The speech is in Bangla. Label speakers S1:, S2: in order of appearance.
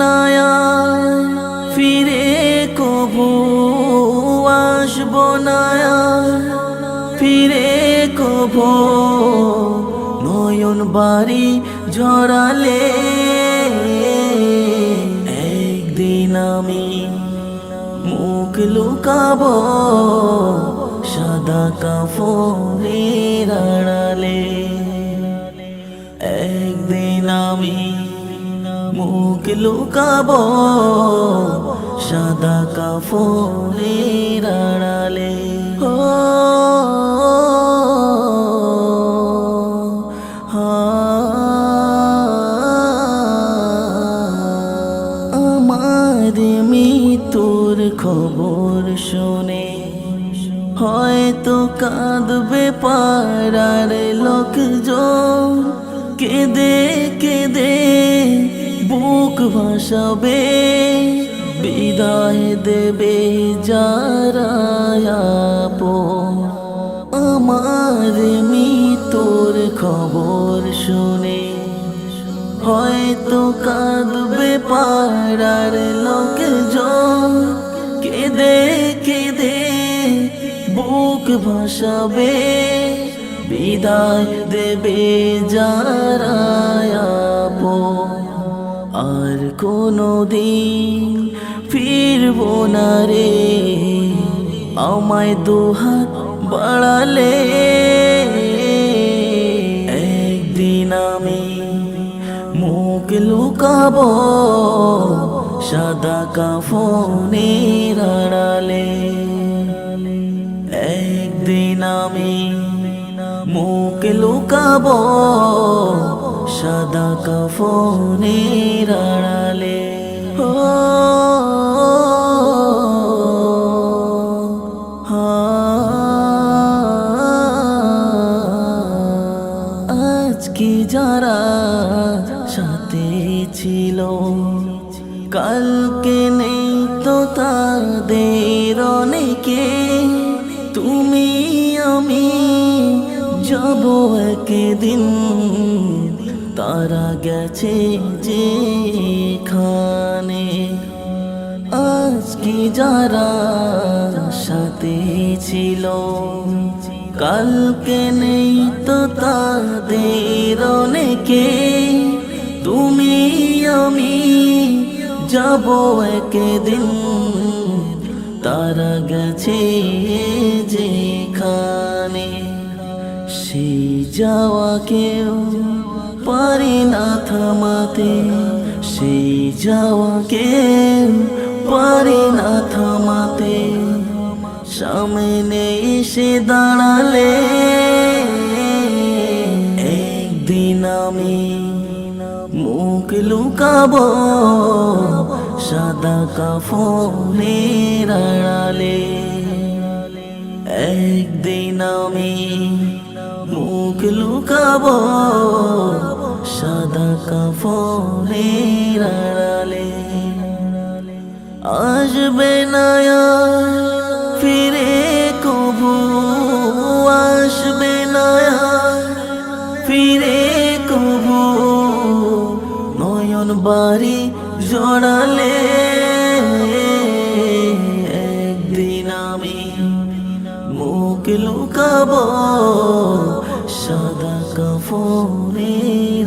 S1: না ফিরে কবু আসব না আর ফিরে কবু নয়ন বাড়ি জড়ালে, একদিন আমি মুখ লুকাবো সাদা কাফনের আড়ালে। একদিন আমি মুখ লুকাবো, সাদা কাফনের আড়ালে। ও আমার মৃত্যুর খবর শুনে হয়তো কাঁদবে পাড়ার লোকজন। কেঁদে কেঁদে বুক ভাসাবে বিদায় দেবে যারা। আমার মৃত্যুর খবর শুনে হয়তো কাঁদবে পাড়ার লোকজন কেঁদে কেঁদে বুক ভাসাবে, বিদায় দেবে যারা কোনো দিন ফিরব না রে। আমায় দুহাত বাড়ালে। একদিন আমি মুখ লুকাব সাদা কাফনের আড়ালে। একদিন আমি মুখ লুকাবো সাদা কাফনের আড়ালে ও আজকে যারা সাথে ছিল কালকে নেই তো তাদের অনেকে। তুমি আমি যাব একদিন তারা গেছে যেখানে। আজকে যারা সাথে ছিল? কালকে নেই তো তাদের অনেকে। তুমি, আমি যাব একদিন। তারা গেছে যেখানে। সেই যাওয়া কেউ পারি না থামাতে, সেই যাওয়া কেউ পারি না থামাতে। সামনে এসে দাঁড়ালে, একদিন আমি মুখ লুকাবো, সাদা কাফনের আড়ালে একদিন আমি মুখ লুকাবো আসবে না ফিরে কবু আসবে না ফিরে কবু নয়ন বাড়ি জড়ালে একদিন আমি মুখ লুকাবো সাদা কাফনের